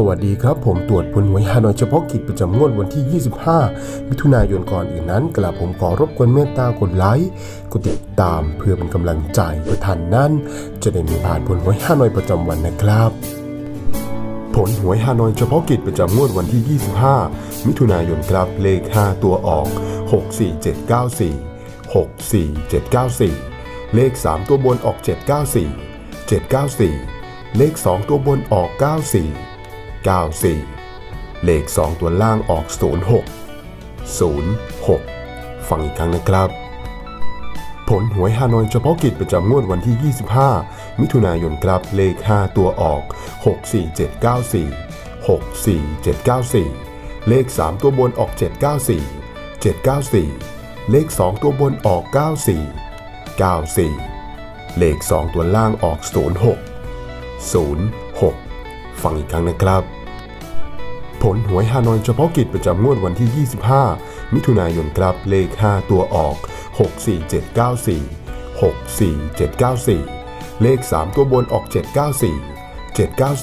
สวัสดีครับ ผมตรวจผลหวยฮานอยเฉพาะกิจประจำงวดวันที่ 25 มิถุนายนก่อนอื่นนั้นกระผมขอรบกวนเมตตากดไลค์กดติดตามเพื่อเป็นกำลังใจเพื่อท่านนั้น จะได้มีพลาดผลหวยฮานอยประจำวันนะครับ ผลหวยฮานอยเฉพาะกิจประจำงวดวันที่ 25 มิถุนายนครับเลข 5 ตัวออก 64794 64794 เลข 3 ตัวบนออก 794 794เลข 2 ตัวบนออก 94 94 เลข 2 ตัวล่างออก 06 06 ฟังอีกครั้งนะครับ ผลหวยฮานอยเฉพาะกิจประจำงวดวันที่ 25 มิถุนายนครับเลข 5 ตัวออก 64794 64794 เลข 3 ตัวบนออก 794 794 เลข 2 ตัวบนออก 94 94 เลข 2 ตัวล่างออก 06 06 ฟังอีกครั้งนะครับ ผลหวยฮานอยเฉพาะกิจประจำงวดวันที่ 25 มิถุนายนครับเลข 5 ตัวออก 64794 64794 เลข 3 ตัวบนออก 794 794